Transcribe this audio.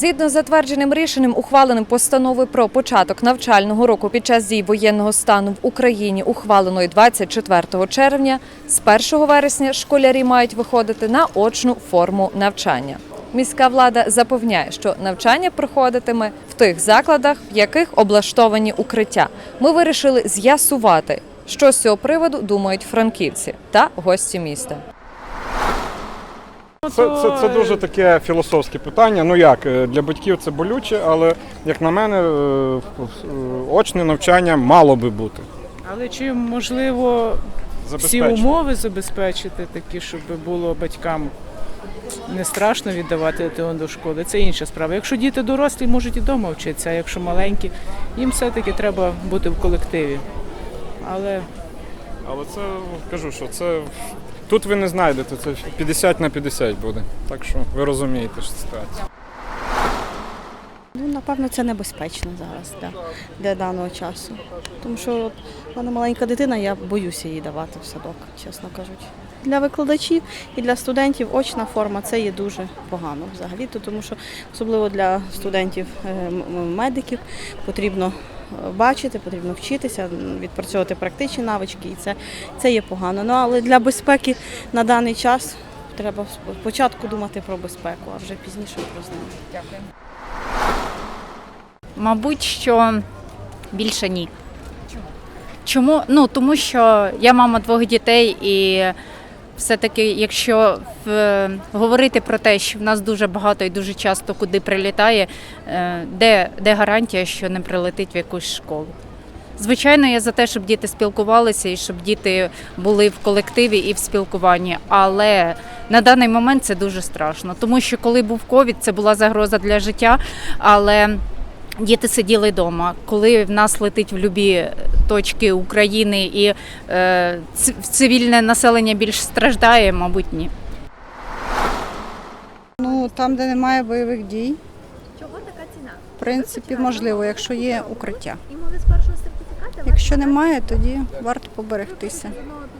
Згідно з затвердженим рішенням, ухваленим постановою про початок навчального року під час дій воєнного стану в Україні, ухваленої 24 червня, з 1 вересня школярі мають виходити на очну форму навчання. Міська влада запевняє, що навчання проходитиме в тих закладах, в яких облаштовані укриття. Ми вирішили з'ясувати, що з цього приводу думають франківці та гості міста. Це, це, це дуже таке філософське питання. Ну як, е, для батьків це болюче, але як на мене, е, е, очне навчання мало би бути. Але чи можливо всі умови забезпечити такі, щоб було батькам не страшно віддавати дитину до школи? Це інша справа. Якщо діти дорослі, можуть і вдома вчитися, а якщо маленькі, їм все-таки треба бути в колективі. Але Але це кажу, що це тут ви не знайдете, це 50 на 50 буде. Так що ви розумієте що ситуацію. Ну, напевно, це небезпечно зараз для, для даного часу. Тому що от, в мене маленька дитина, я боюся її давати в садок, чесно кажучи. Для викладачів і для студентів очна форма це є дуже погано взагалі, то тому що особливо для студентів е, медиків потрібно бачити, потрібно вчитися, відпрацьовувати практичні навички, і це, це є погано. Ну але для безпеки на даний час треба спочатку думати про безпеку, а вже пізніше про знання. Мабуть, що більше ні. Чому? Чому? Ну, тому що я мама двох дітей, і все-таки, якщо в, говорити про те, що в нас дуже багато і дуже часто куди прилітає, е, де, де гарантія, що не прилетить в якусь школу? Звичайно, я за те, щоб діти спілкувалися і щоб діти були в колективі і в спілкуванні. Але на даний момент це дуже страшно, тому що коли був ковід, це була загроза для життя, але діти сиділи вдома. Коли в нас летить в любі точки України і е, цивільне населення більш страждає, мабуть, ні. Ну, там, де немає бойових дій. Чого така ціна? В принципі, можливо, якщо є укриття. Якщо немає, тоді варто поберегтися. воно